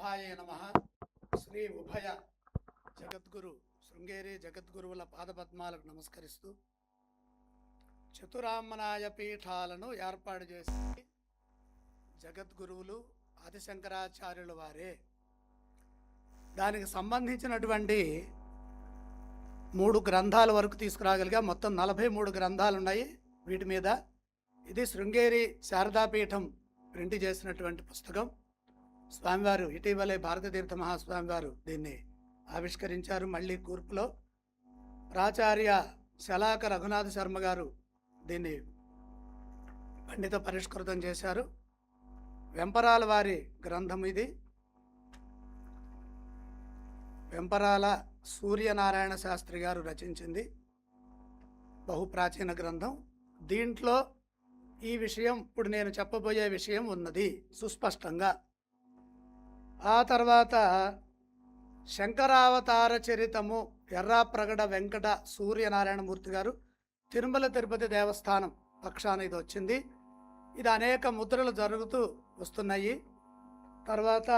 శుభాయ నమ. శ్రీ ఉభయ జగద్గురు శృంగేరి జగద్గురువుల పాదపద్మాలకు నమస్కరిస్తూ చతురామ్మనాయ పీఠాలను ఏర్పాటు చేసి జగద్గురువులు ఆదిశంకరాచార్యుల వారే. దానికి సంబంధించినటువంటి మూడు గ్రంథాల వరకు తీసుకురాగలిగా మొత్తం నలభై మూడు గ్రంథాలు ఉన్నాయి వీటి మీద. ఇది శృంగేరి శారదాపీఠం ప్రింట్ చేసినటువంటి పుస్తకం. స్వామివారు ఇటీవలే భారతతీర్థ మహాస్వామి వారు దీన్ని ఆవిష్కరించారు. మళ్ళీ కూర్పులో ప్రాచార్య శలాక రఘునాథ శర్మ గారు దీన్ని పండిత పరిష్కృతం చేశారు. వెంపరాల వారి గ్రంథం ఇది. వెంపరాల సూర్యనారాయణ శాస్త్రి గారు రచించింది. బహు ప్రాచీన గ్రంథం. దీంట్లో ఈ విషయం ఇప్పుడు నేను చెప్పబోయే విషయం ఉన్నది సుస్పష్టంగా. ఆ తర్వాత శంకరావతార చరితము ఎర్రాప్రగడ వెంకట సూర్యనారాయణమూర్తి గారు తిరుమల తిరుపతి దేవస్థానం పక్షాన ఇది వచ్చింది. ఇది అనేక ముద్రలు జరుగుతూ వస్తున్నాయి. తర్వాత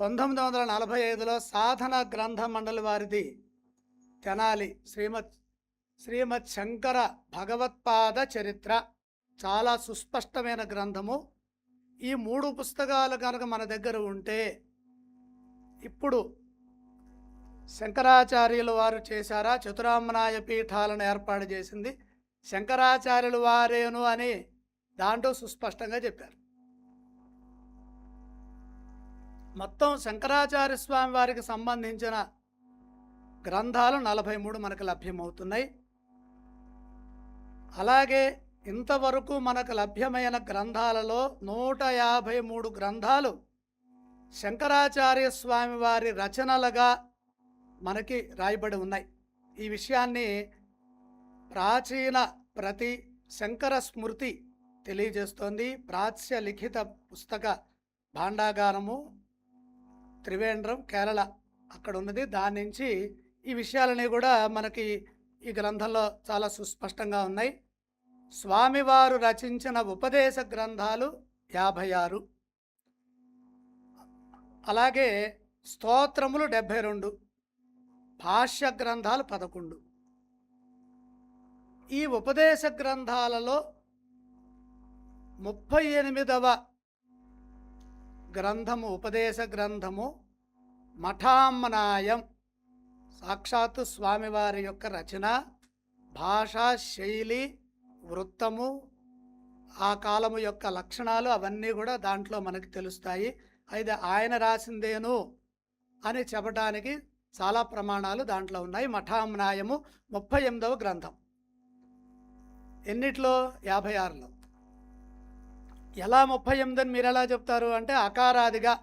పంతొమ్మిది వందల నలభై ఐదులో సాధన గ్రంథ మండలి వారిది తెనాలి శ్రీమత్ శ్రీమత్ శంకర భగవత్పాద చరిత్ర. చాలా సుస్పష్టమైన గ్రంథము. ఈ మూడు పుస్తకాలు కనుక మన దగ్గర ఉంటే ఇప్పుడు శంకరాచార్యుల వారు చేశారా? చతురామనాయ పీఠాలను ఏర్పాటు చేసింది శంకరాచార్యుల వారేను అని దాంట్లో సుస్పష్టంగా చెప్పారు. మొత్తం శంకరాచార్య స్వామి వారికి సంబంధించిన గ్రంథాలు నలభై మూడు మనకు లభ్యమవుతున్నాయి. అలాగే ఇంతవరకు మనకు లభ్యమైన గ్రంథాలలో నూట యాభై మూడు గ్రంథాలు శంకరాచార్య స్వామి వారి రచనలుగా మనకి రాయబడి ఉన్నాయి. ఈ విషయాన్ని ప్రాచీన ప్రతి శంకర స్మృతి తెలియజేస్తోంది. ప్రాచ్య లిఖిత పుస్తక భాండాగారము త్రివేంద్రం కేరళ అక్కడ ఉన్నది దాని నుంచి ఈ విషయాలన్నీ కూడా మనకి ఈ గ్రంథంలో చాలా సుస్పష్టంగా ఉన్నాయి. స్వామివారు రచించిన ఉపదేశ గ్రంథాలు యాభై ఆరు అలాగే స్తోత్రములు డెబ్భై రెండు భాష్య గ్రంథాలు పదకొండు. ఈ ఉపదేశ గ్రంథాలలో ముప్పై ఎనిమిదవ గ్రంథము ఉపదేశ గ్రంథము మఠామ్మనాయం సాక్షాత్తు స్వామివారి యొక్క రచన భాషా శైలి వృత్తము ఆ కాలము యొక్క లక్షణాలు అవన్నీ కూడా దాంట్లో మనకి తెలుస్తాయి. అయితే ఆయన రాసిందేను అని చెప్పడానికి చాలా ప్రమాణాలు దాంట్లో ఉన్నాయి. మఠామ్నాయము ముప్పై ఎనిమిదవ గ్రంథం. ఎన్నిట్లో? యాభై ఆరులో. ఎలా ముప్పై ఎనిమిది అని మీరు ఎలా చెప్తారు అంటే అకారాదిగా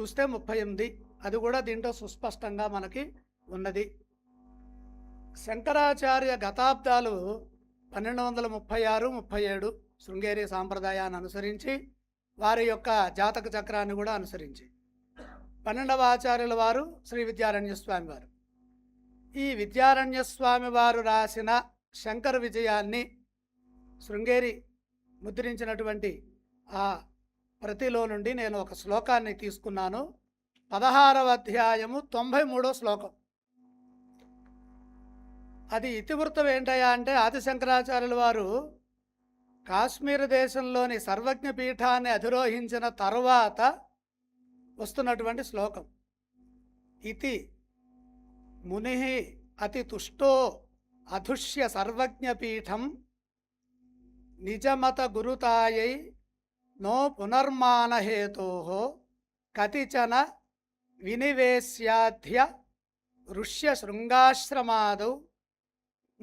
చూస్తే ముప్పై ఎనిమిది. అది కూడా దీంట్లో సుస్పష్టంగా మనకి ఉన్నది. శంకరాచార్య గతాబ్దాలు పన్నెండు వందల ముప్పై ఆరు ముప్పై ఏడు శృంగేరి సాంప్రదాయాన్ని అనుసరించి వారి యొక్క జాతక చక్రాన్ని కూడా అనుసరించి. పన్నెండవ ఆచార్యుల వారు శ్రీ విద్యారణ్య స్వామి వారు. ఈ విద్యారణ్య స్వామి వారు రాసిన శంకర విజయాన్ని శృంగేరి ముద్రించినటువంటి ఆ ప్రతిలో నుండి నేను ఒక శ్లోకాన్ని తీసుకున్నాను. పదహారవ అధ్యాయము తొంభై మూడో శ్లోకం. అది ఇతివృత్తం ఏంటయ్యా అంటే ఆదిశంకరాచార్యుల వారు కాశ్మీర్ దేశంలోని సర్వజ్ఞ పీఠాన్ని అధిరోహించిన తరువాత వస్తున్నటువంటి శ్లోకం. ఇతి ముని అతి తుష్టో అధుష్య సర్వజ్ఞపీఠం నిజమత గురుతాయై నో పునర్మానహేతో కతిచన వినివేశ్యాధ్య ఋష్య శృంగాశ్రమాదౌ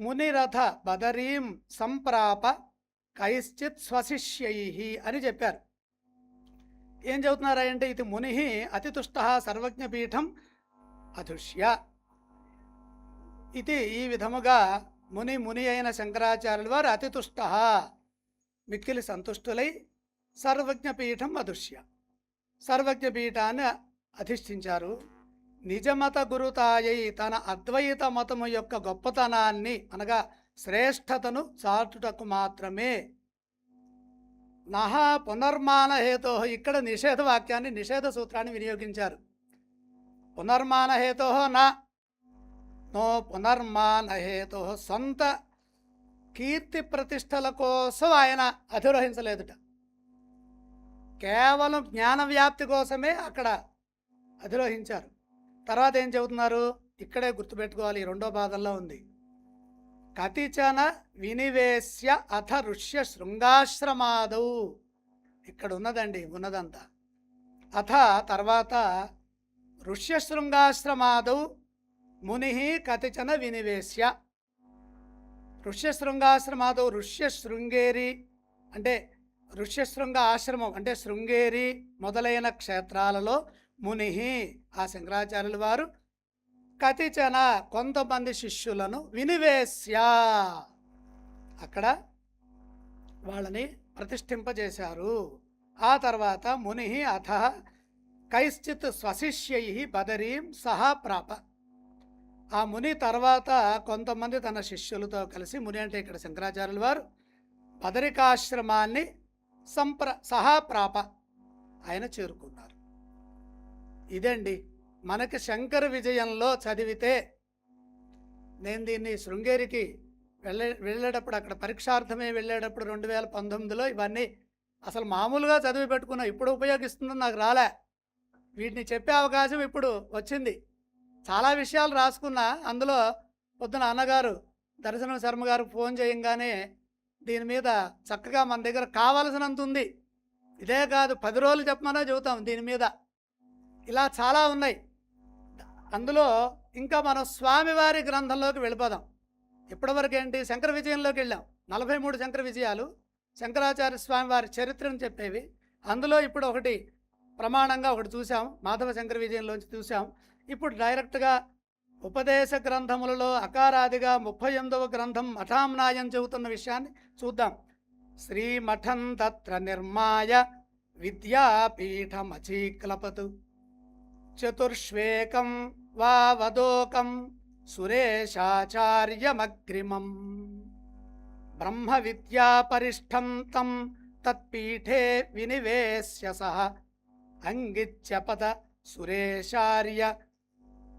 మునిరథ బదరీం సంప్రాప కైశ్చిత్ స్వశిష్యై అని చెప్పారు. ఏం చెబుతున్నారంటే ఇది ముని అతితుష్ట సర్వజ్ఞపీఠం అధుష్య. ఇది ఈ విధముగా ముని ముని అయిన శంకరాచార్యుల వారు అతితుష్ట మిక్కిలి సంతుష్టులై సర్వజ్ఞపీఠం అధుష్య. సర్వజ్ఞపీఠాన్ని అధిష్ఠించారు. నిజమత గురుతాయై తన అద్వైత మతము యొక్క గొప్పతనాన్ని అనగా శ్రేష్టతను చాటుటకు మాత్రమే. నహా పునర్మాన హేతో ఇక్కడ నిషేధ వాక్యాన్ని నిషేధ సూత్రాన్ని వినియోగించారు. పునర్మాన హేతో నా నో పునర్మాన హేతో సొంత కీర్తి ప్రతిష్టల కోసం ఆయన అధిరోహించలేదుట. కేవలం జ్ఞాన వ్యాప్తి కోసమే అక్కడ అధిరోహించారు. తర్వాత ఏం చెబుతున్నారు? ఇక్కడే గుర్తుపెట్టుకోవాలి రెండో భాగంలో ఉంది. కతిచన వినివేశ్య అథ ఋష్య శృంగాశ్రమాదవు ఇక్కడ ఉన్నదండి ఉన్నదంతా. అథ తర్వాత ఋష్య శృంగాశ్రమాదవు ముని కతిచన వినివేశ్య. ఋష్య శృంగాశ్రమాదౌ ఋష్య శృంగేరి అంటే ఋష్యశృంగ ఆశ్రమం అంటే శృంగేరి మొదలైన క్షేత్రాలలో ముని ఆ శంకరాచార్యుల వారు కతిచన కొంతమంది శిష్యులను వినివేశ్య. అక్కడ వాళ్ళని ప్రతిష్ఠింపజేశారు. ఆ తర్వాత ముని అథ కైశ్చిత్ స్వశిష్యై బదరీం సహా ప్రాప. ఆ ముని తర్వాత కొంతమంది తన శిష్యులతో కలిసి ముని అంటే ఇక్కడ శంకరాచార్యుల వారు బదరికాశ్రమాన్ని సంప్ర సహా ప్రాప. ఆయన చేరుకున్నారు. ఇదండి. మనకి శంకర విజయంలో చదివితే నేను దీన్ని శృంగేరికి వెళ్ళే వెళ్ళేటప్పుడు అక్కడ పరీక్షార్థమే వెళ్ళేటప్పుడు రెండు వేల పంతొమ్మిదిలో ఇవన్నీ అసలు మామూలుగా చదివి పెట్టుకున్నా ఇప్పుడు ఉపయోగిస్తుందని నాకు రాలే. వీటిని చెప్పే అవకాశం ఇప్పుడు వచ్చింది. చాలా విషయాలు రాసుకున్నా అందులో పొద్దున అన్నగారు దర్శనం శర్మ గారు ఫోన్ చేయంగానే దీని మీద చక్కగా మన దగ్గర కావాల్సినంత ఉంది. ఇదే కాదు పది రోజులు చెప్పమన్నా చెబుతాం దీని మీద. ఇలా చాలా ఉన్నాయి. అందులో ఇంకా మనం స్వామివారి గ్రంథంలోకి వెళ్ళిపోదాం. ఇప్పటివరకు ఏంటి శంకర విజయంలోకి వెళ్ళాం. నలభై మూడు శంకర విజయాలు శంకరాచార్య స్వామివారి చరిత్రను చెప్పేవి. అందులో ఇప్పుడు ఒకటి ప్రమాణంగా ఒకటి చూసాం మాధవ శంకర విజయంలోంచి చూసాం ఇప్పుడు డైరెక్ట్గా ఉపదేశ గ్రంథములలో అకారాదిగా ముప్పై ఎనిమిదవ గ్రంథం మఠాంనాయం చెబుతున్న విషయాన్ని చూద్దాం. శ్రీమఠం తత్ర నిర్మాయ విద్యాపీఠమచీక్లపతు. చతుర్ష్వేకం వా వదోకం సురేశాచార్యమగ్రిమం బ్రహ్మ విద్యాపరిష్టం తం తత్పీఠే వినివేశ్య సహ అంగిత్యపద సురేశార్య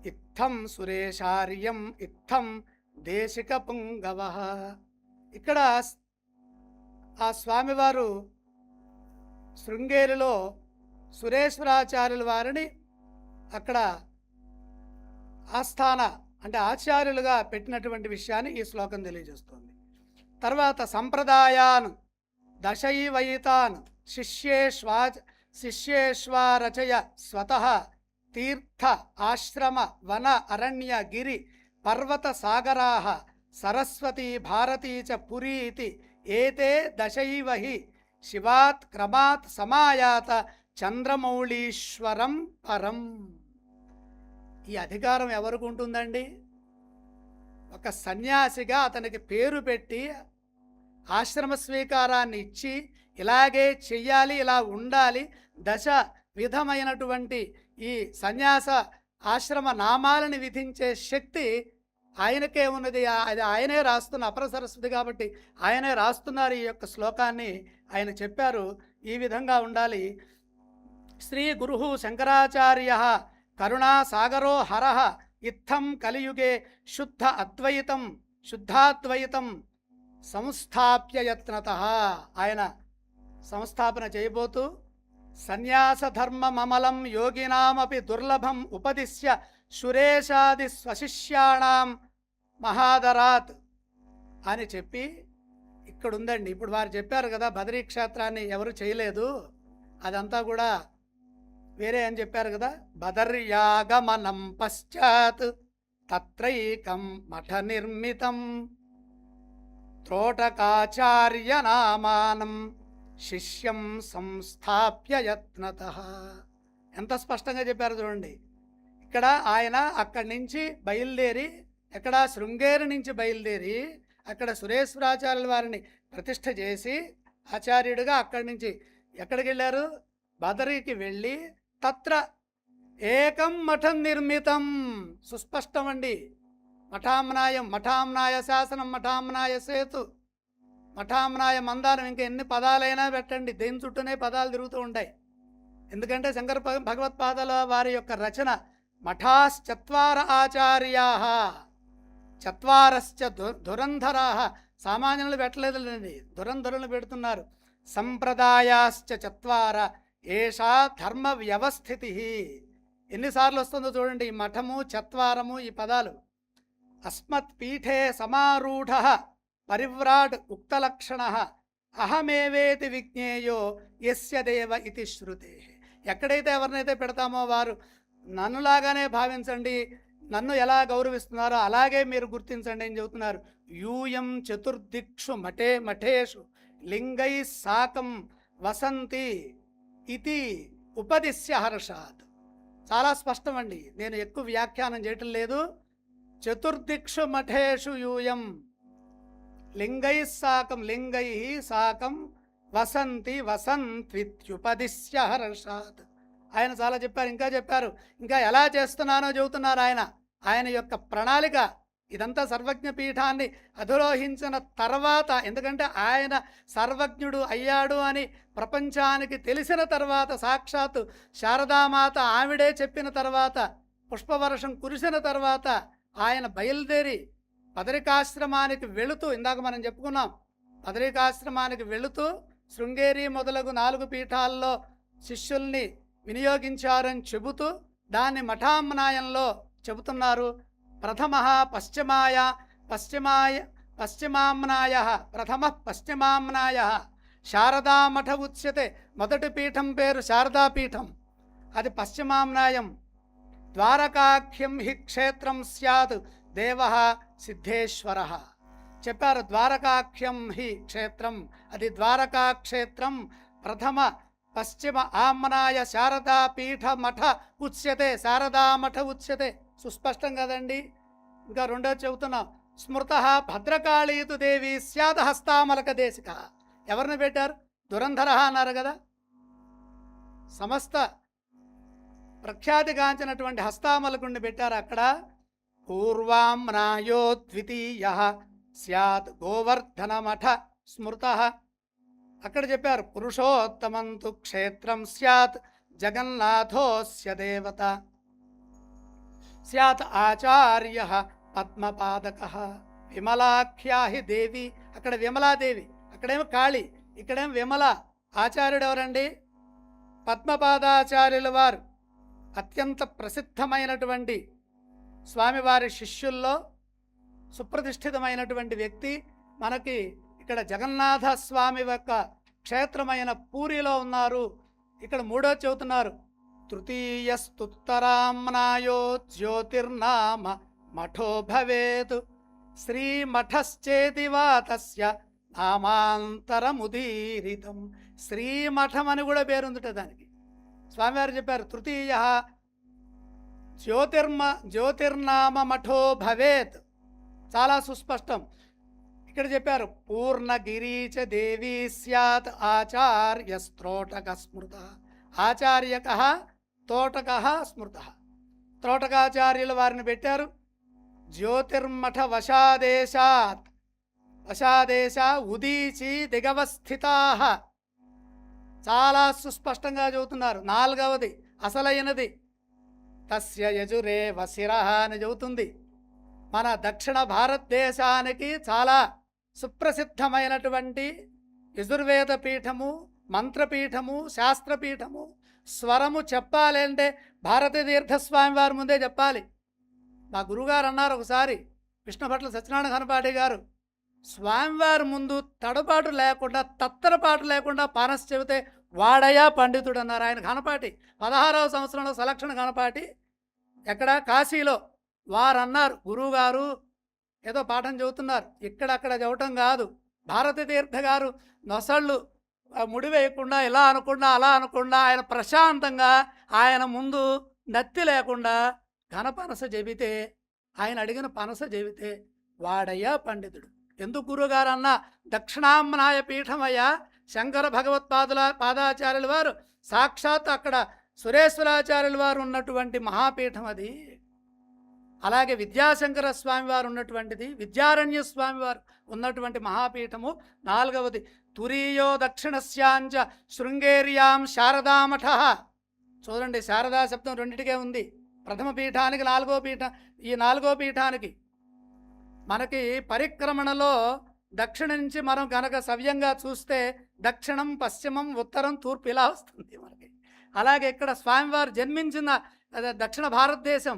ఇత్థం సురేశార్యం ఇత్థం దేశిక పుంగవ ఇక్కడ ఆ స్వామివారు శృంగేరిలో సురేశ్వరాచార్యుల వారిని అక్కడ ఆస్థాన అంటే ఆచార్యులుగా పెట్టినటువంటి విషయాన్ని ఈ శ్లోకం తెలియజేస్తుంది. తర్వాత సంప్రదాయాన్ దశైవయితాన్ శిష్యేష్వా శిష్యేష్వారచయ స్వతః తీర్థ ఆశ్రమ వన అరణ్య గిరి పర్వత సాగరా సరస్వతీ భారతీ చ పురీతి ఏతే దశైవ హి శివాత్ క్రమాత్ సమాయాత చంద్రమౌళీశ్వరం పరం. ఈ అధికారం ఎవరికి ఉంటుందండి? ఒక సన్యాసిగా అతనికి పేరు పెట్టి ఆశ్రమ స్వీకారాన్ని ఇచ్చి ఇలాగే చెయ్యాలి ఇలా ఉండాలి దశ విధమైనటువంటి ఈ సన్యాస ఆశ్రమ నామాలని విధించే శక్తి ఆయనకే ఉన్నది. అది ఆయనే రాస్తున్న అపర సరస్వతి కాబట్టి ఆయనే రాస్తున్నారు ఈ యొక్క శ్లోకాన్ని ఆయన చెప్పారు. ఈ విధంగా ఉండాలి. శ్రీ గురు శంకరాచార్య కరుణా సాగరో హర ఇత్థం కలియుగే శుద్ధ అద్వైతం శుద్ధాద్వైతం సంస్థాప్య యత్నత ఆయన సంస్థాపన చేయబోతూ సన్యాసధర్మమమలం యోగినామీ యోగినామపి దుర్లభం ఉపదిశ్య సురేషాది స్వశిష్యాణం మహాదరాత్ అని చెప్పి ఇక్కడ ఉందండి ఇప్పుడు వారు చెప్పారు కదా బదరీ క్షేత్రాన్ని ఎవరు చేయలేదు. అదంతా కూడా వేరే అని చెప్పారు కదా బదర్యాగమనం పశ్చాత్ తత్రైకం మఠ నిర్మితం. త్రోటకాచార్య నామానం శిష్యం సంస్థాప్య యత్నత. ఎంత స్పష్టంగా చెప్పారు చూడండి. ఇక్కడ ఆయన అక్కడి నుంచి బయలుదేరి ఎక్కడ శృంగేరి నుంచి బయలుదేరి అక్కడ సురేశ్వరాచార్యుల వారిని ప్రతిష్ఠ చేసి ఆచార్యుడిగా అక్కడి నుంచి ఎక్కడికి వెళ్ళారు? బదరికి వెళ్ళి తత్ర ఏకం మఠం నిర్మితం. సుస్పష్టం అండి మఠామ్నాయం మఠామ్నాయ శాసనం మఠామ్నాయ సేతు మఠామ్నాయ మందారం ఇంకా ఎన్ని పదాలైనా పెట్టండి. దేని చుట్టూనే పదాలు తిరుగుతూ ఉంటాయి. ఎందుకంటే శంకర భగవత్పాదల భగవత్పాదాల వారి యొక్క రచన మఠాశ్చత్వార ఆచార్యా చత్వారశ్చ దు దురంధరా. సామాన్యులు పెట్టలేదులేండి. దురంధరులు పెడుతున్నారు. సంప్రదాయాశ్చ చత్వార ఏషా ధర్మ వ్యవస్థితి. ఎన్నిసార్లు వస్తుందో చూడండి ఈ మఠము చత్వారము ఈ పదాలు. అస్మత్ పీఠే సమారూఢ పరివ్రాట్ ఉక్తలక్షణ అహమేవేతి విజ్ఞేయో యస్య దేవ ఇతి శృతే. ఎక్కడైతే ఎవరినైతే పెడతామో వారు నన్నులాగానే భావించండి నన్ను ఎలా గౌరవిస్తున్నారో అలాగే మీరు గుర్తించండి అని చెబుతున్నారు. యూయం చతుర్దిక్షు మఠే మఠేషు లింగై సాకం వసంతి. ఇది ఉపదిశ్య హర్షాత్ చాలా స్పష్టం అండి నేను ఎక్కువ వ్యాఖ్యానం చేయటం లేదు. చతుర్దిక్షు మఠేషు యూయం. లింగై సాకం లింగై సాకం వసంతి వసంత్విత్యుపదిశ్య హర్షాత్ ఆయన చాలా చెప్పారు ఇంకా చెప్పారు. ఇంకా ఎలా చేస్తున్నానో చెబుతున్నారు ఆయన. ఆయన యొక్క ప్రణాళిక ఇదంతా సర్వజ్ఞ పీఠాన్ని అధిరోహించిన తర్వాత ఎందుకంటే ఆయన సర్వజ్ఞుడు అయ్యాడు అని ప్రపంచానికి తెలిసిన తర్వాత సాక్షాత్తు శారదామాత ఆవిడే చెప్పిన తర్వాత పుష్పవర్షం కురిసిన తర్వాత ఆయన బయలుదేరి పదరికాశ్రమానికి వెళుతూ ఇందాక మనం చెప్పుకున్నాం పదరికాశ్రమానికి వెళుతూ శృంగేరి మొదలగు నాలుగు పీఠాల్లో శిష్యుల్ని వినియోగించారని చెబుతూ దాన్ని మఠామ్నాయంలో చెబుతున్నారు. ప్రథమ పశ్చిమాయ పశ్చిమాయ పశ్చిమామ్నాయ ప్రథమ పశ్చిమామ్నాయ శారదామఠ ఉచ్యతే మొదటి పీఠం పేరు శారదాపీఠం అది పశ్చిమామ్నాయం. ద్వారకాఖ్యం హి క్షేత్రం సత్ దేవ సిద్ధేశ్వర। చెప్పారు ద్వారకాఖ్యం హి క్షేత్రం అది ద్వారకాక్షేత్రం ప్రథమ పశ్చిమ ఆమ్నాయ శారదా పీఠ మఠ ఉచ్యతే శారదా మఠ ఉచ్యతే. సుస్పష్టం కదండి. ఇంకా రెండో చెబుతున్నాం. స్మృత భద్రకాళీతు దేవి స్యాద హస్తామలక దేశిక. ఎవరిని పెట్టారు? దురంధర అన్నారు కదా. సమస్త ప్రఖ్యాతిగాంచినటువంటి హస్తామలకుణ్ణి పెట్టారు అక్కడ. పూర్వామ్నాయో ద్వితీయ. స్యాత్ గోవర్ధనమఠ స్మృత. అక్కడ చెప్పారు పురుషోత్తమంతు క్షేత్రం స్యాత్ జగన్నాథోస్య దేవత. స్యాత్ ఆచార్య పద్మపాదక. విమలాఖ్యాహి దేవి అక్కడ విమలాదేవి అక్కడేమో కాళి ఇక్కడేమో విమల. ఆచార్యుడు ఎవరండి పద్మపాదాచార్యుల వారు. అత్యంత ప్రసిద్ధమైనటువంటి స్వామివారి శిష్యుల్లో సుప్రతిష్ఠితమైనటువంటి వ్యక్తి మనకి ఇక్కడ జగన్నాథ స్వామి యొక్క క్షేత్రమైన పూరిలో ఉన్నారు. ఇక్కడ మూడో చెబుతున్నారు. తృతీయస్తుత్తరామ్నాయో జ్యోతిర్నామ మఠో భవేత్. శ్రీమఠశ్చేతి వా తస్య నామాంతరముదీరితం. శ్రీమఠం అని కూడా పేరుందిట దానికి. స్వామివారు చెప్పారు తృతీయ జ్యోతిర్మ జ్యోతిర్నామ మఠో భవేత్. చాలా సుస్పష్టం. ఇక్కడ చెప్పారు పూర్ణగిరీచ దేవీ స్యాత్ ఆచార్య స్త్రోటక స్మృత. ఆచార్యక తోటక స్మృత. త్రోటకాచార్యుల వారిని పెట్టారు జ్యోతిర్మఠ వశాదేశాత్ వశాదేశ ఉదీచి దిగవస్థితా. చాలా సుస్పష్టంగా చెబుతున్నారు నాలుగవది అసలైనది. తస్య యజురే వశిర అని చెబుతుంది మన దక్షిణ భారతదేశానికి చాలా సుప్రసిద్ధమైనటువంటి యజుర్వేద పీఠము మంత్రపీఠము శాస్త్రపీఠము స్వరము చెప్పాలి అంటే భారతీయ తీర్థస్వామి వారి ముందే చెప్పాలి. మా గురుగారు అన్నారు ఒకసారి విష్ణుభట్ల సత్యనారాయణ కనపాటి గారు స్వామివారి ముందు తడబాటు లేకుండా తత్తరపాటు లేకుండా పానస్ చెబితే వాడయా పండితుడు అన్నారు ఆయన కనపాటి పదహారవ సంవత్సరంలో సెలక్షన్ కనపాటి ఎక్కడ కాశీలో వారన్నారు గురువుగారు ఏదో పాఠం చెబుతున్నారు ఇక్కడక్కడ చదవటం కాదు. భారతీ తీర్థ గారు నొసళ్ళు ముడివేయకుండా ముడి వేయకుండా ఇలా అనకుండా అలా అనకుండా ఆయన ప్రశాంతంగా ఆయన ముందు నత్తి లేకుండా ఘనపనస చెబితే ఆయన అడిగిన పనస చెబితే వాడయ్యా పండితుడు. ఎందుకు గురుగారు అన్న దక్షిణాంనాయ పీఠమయ్యా శంకర భగవత్పాదుల పాదాచార్యుల వారు సాక్షాత్ అక్కడ సురేశ్వరాచార్యుల వారు ఉన్నటువంటి మహాపీఠం అది. అలాగే విద్యాశంకర స్వామివారు ఉన్నటువంటిది విద్యారణ్య స్వామివారు ఉన్నటువంటి మహాపీఠము. నాలుగవది తురీయో దక్షిణస్యాంచ శృంగేర్యాం శారదామఠ. చూడండి శారదా శబ్దం రెండిటికే ఉంది. ప్రథమ పీఠానికి నాలుగో పీఠ ఈ నాలుగో పీఠానికి మనకి పరిక్రమణలో దక్షిణ నుంచి మనం కనుక సవ్యంగా చూస్తే దక్షిణం పశ్చిమం ఉత్తరం తూర్పు ఇలా వస్తుంది మనకి. అలాగే ఇక్కడ స్వామివారు జన్మించిన అదే దక్షిణ భారతదేశం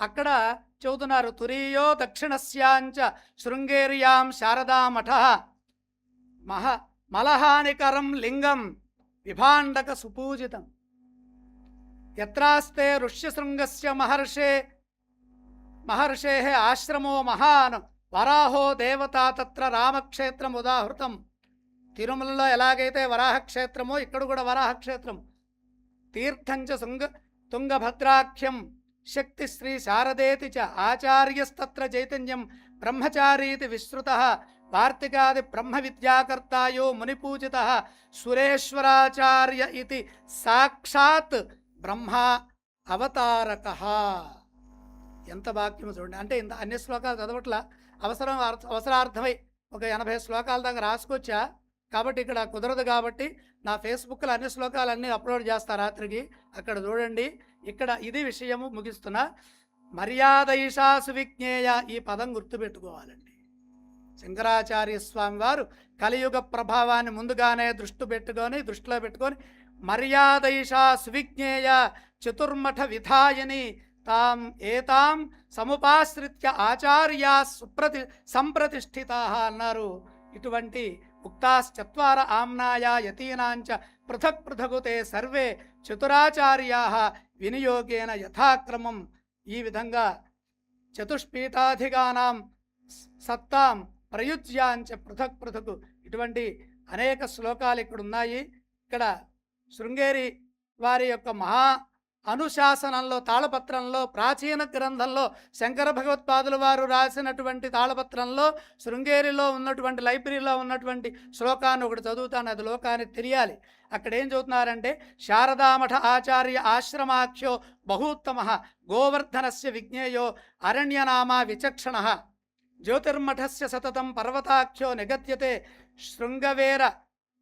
అక్కడ చెబుతున్నారు తురీయో దక్షిణస్యాంచ శృంగేర్యాం శారదామఠ మహ మలహానికరం లింగం విభాండక సుపూజితం ఎత్రాస్తే ఋష్యశృంగస్య మహర్షే మహర్షే ఆశ్రమో మహాన్ వరాహో దేవత తత్ర రామక్షేత్రం ఉదాహృతం. తిరుమలలో ఎలాగైతే వరాహక్షేత్రమో ఇక్కడ కూడా వరాహక్షేత్రం. తీర్థంచ శృంగ తుంగభద్రాఖ్యం శక్తి శ్రీ శారదేతి చ ఆచార్యస్తత్ర చైతన్యం బ్రహ్మచారీతి విశ్రుత వార్తికాది బ్రహ్మ విద్యాకర్తాయో మునిపూజిత సురేశ్వరాచార్య ఇది సాక్షాత్ బ్రహ్మ అవతారక. ఎంత వాక్యం చూడండి. అంటే ఇంత అన్ని శ్లోకాలు చదవట్ల. అవసరం అవసరార్థమై ఒక ఎనభై శ్లోకాల దాకా రాసుకొచ్చా. కాబట్టి ఇక్కడ కుదరదు కాబట్టి నా ఫేస్బుక్లో అన్ని శ్లోకాలు అన్నీ అప్లోడ్ చేస్తా రాత్రికి. అక్కడ చూడండి. ఇక్కడ ఇది విషయము ముగిస్తున్నా మర్యాదైషా సువిజ్ఞేయ ఈ పదం గుర్తుపెట్టుకోవాలండి. శంకరాచార్య స్వామి వారు కలియుగ ప్రభావాన్ని ముందుగానే దృష్టి పెట్టుకొని దృష్టిలో పెట్టుకొని మర్యాదైషా సువిజ్ఞేయ చతుర్మఠ విధాయని తాం ఏతాం సముపాశ్రిత్య ఆచార్యా సుప్రతి సంప్రతిష్ఠిత అన్నారు. ఇటువంటి ఉక్తాశ్చత్వార ఆమ్నాయ యతీనాంచ పృథక్ పృథకుతే సర్వే చతురాచార్యా వినియోగేన యథాక్రమం. ఈ విధంగా చతుష్పీఠాధిగానాం సత్తాం ప్రయుజ్యాంచ పృథక్ పృథక్ ఇటువంటి అనేక శ్లోకాలు ఇక్కడ ఉన్నాయి ఇక్కడ శృంగేరి వారి యొక్క మహా అనుశాసనంలో తాళపత్రంలో ప్రాచీన గ్రంథంలో శంకర భగవత్పాదుల వారు రాసినటువంటి తాళపత్రంలో శృంగేరిలో ఉన్నటువంటి లైబ్రరీలో ఉన్నటువంటి శ్లోకాన్ని ఒకటి చదువుతాను అది లోకానికి తెలియాలి. అక్కడ ఏం చదువుతున్నారంటే శారదామఠ ఆచార్య ఆశ్రమాఖ్యో బహూత్తమ గోవర్ధనస్య విజ్ఞేయో అరణ్యనామా విచక్షణ జ్యోతిర్మఠస్య సతతం పర్వతాఖ్యో నిగత్యతే శృంగవేర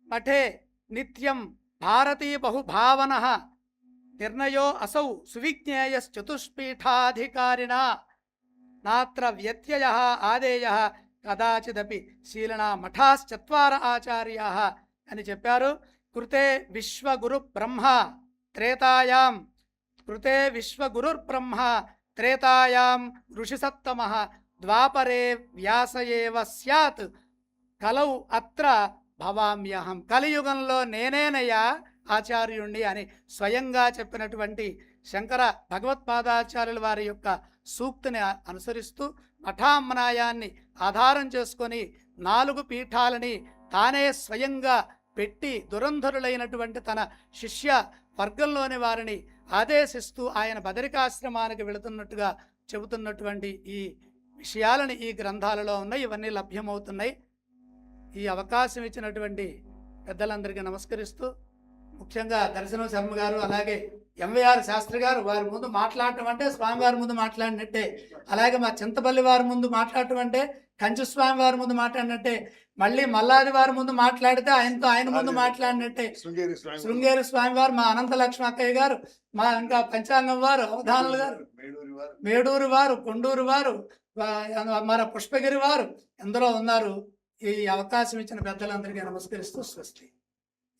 మఠే నిత్యం భారతీ బహుభావన. నిర్ణయో అసౌ సువిజ్ఞేయశ్చతుష్పీఠాధికారిణ. నాత్ర వ్యత్యయ ఆదేయ కదాచిదపి శీలనా మఠాశ్చత్వార ఆచార్య అని చెప్పారు. కృతే విశ్వగురు బ్రహ్మ త్రేతాయాం. కృతే విశ్వగురుర్బ్రహ్మ త్రేతాయాం. ఋషిసత్తమ ద్వాపరే వ్యాసయేవ సత్ కలౌ అత్ర భవామ్యహం. కలియుగంలో నేనేనయ్యా? ఆచార్యుణ్ణి అని స్వయంగా చెప్పినటువంటి శంకర భగవత్పాదాచార్యుల వారి యొక్క సూక్తిని అనుసరిస్తూ మఠామ్నాయాన్ని ఆధారం చేసుకొని నాలుగు పీఠాలని తానే స్వయంగా పెట్టి దురంధరులైనటువంటి తన శిష్య వర్గంలోని వారిని ఆదేశిస్తూ ఆయన బదరికాశ్రమానికి వెళుతున్నట్టుగా చెబుతున్నటువంటి ఈ విషయాలని ఈ గ్రంథాలలో ఉన్నాయి. ఇవన్నీ లభ్యమవుతున్నాయి. ఈ అవకాశం ఇచ్చినటువంటి పెద్దలందరికీ నమస్కరిస్తూ ముఖ్యంగా దర్శనం శర్మ గారు అలాగే ఎంవీఆర్ శాస్త్రి గారు వారి ముందు మాట్లాడటం అంటే స్వామివారి ముందు మాట్లాడినట్టే. అలాగే మా చింతపల్లి వారి ముందు మాట్లాడటం అంటే కంచు స్వామి వారి ముందు మాట్లాడినట్టే. మళ్ళీ మల్లాది వారి ముందు మాట్లాడితే ఆయనతో ఆయన ముందు మాట్లాడినట్టే. శృంగేరి స్వామి శృంగేరి స్వామి వారు మా అనంత లక్ష్మి అక్కయ్య గారు మా ఇంకా పంచాంగం వారు అవధానులు గారు మేడూరి వారు. కొండూరు వారు మన పుష్పగిరి వారు ఎందరో ఉన్నారు. ఈ అవకాశం ఇచ్చిన పెద్దలందరికీ నమస్కరిస్తూ స్వస్తి.